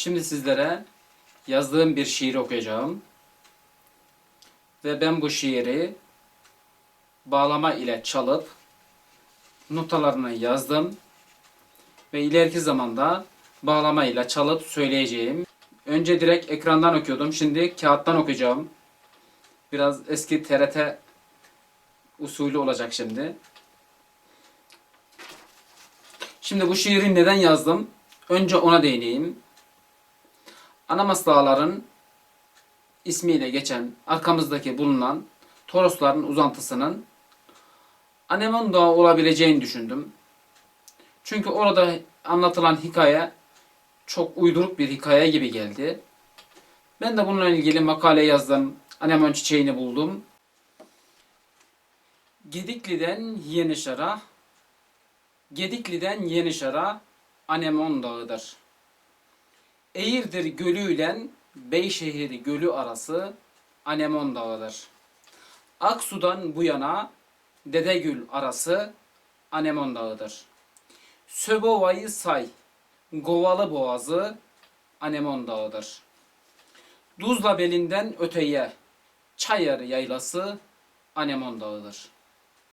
Şimdi sizlere yazdığım bir şiir okuyacağım. Ve ben bu şiiri bağlama ile çalıp notalarını yazdım. Ve ileriki zamanda bağlama ile çalıp söyleyeceğim. Önce direkt ekrandan okuyordum. Şimdi kağıttan okuyacağım. Biraz eski TRT usulü olacak şimdi. Şimdi bu şiiri neden yazdım? Önce ona değineyim. Anamas Dağları'nın ismiyle geçen arkamızdaki bulunan Torosların uzantısının Anemon Dağı olabileceğini düşündüm. Çünkü orada anlatılan hikaye çok uyduruk bir hikaye gibi geldi. Ben de bununla ilgili makale yazdım. Anemon çiçeğini buldum. Gedikli'den Yenişar'a, Gedikli'den Yenişar'a Anemon Dağı'dır. Eğirdir Gölü ile Beyşehir Gölü arası Anemon Dağı'dır. Aksu'dan bu yana Dedegül arası Anemon Dağı'dır. Söbova'yı say, Govalı Boğazı Anemon Dağı'dır. Tuzla belinden öteye Çayır yaylası Anemon Dağı'dır.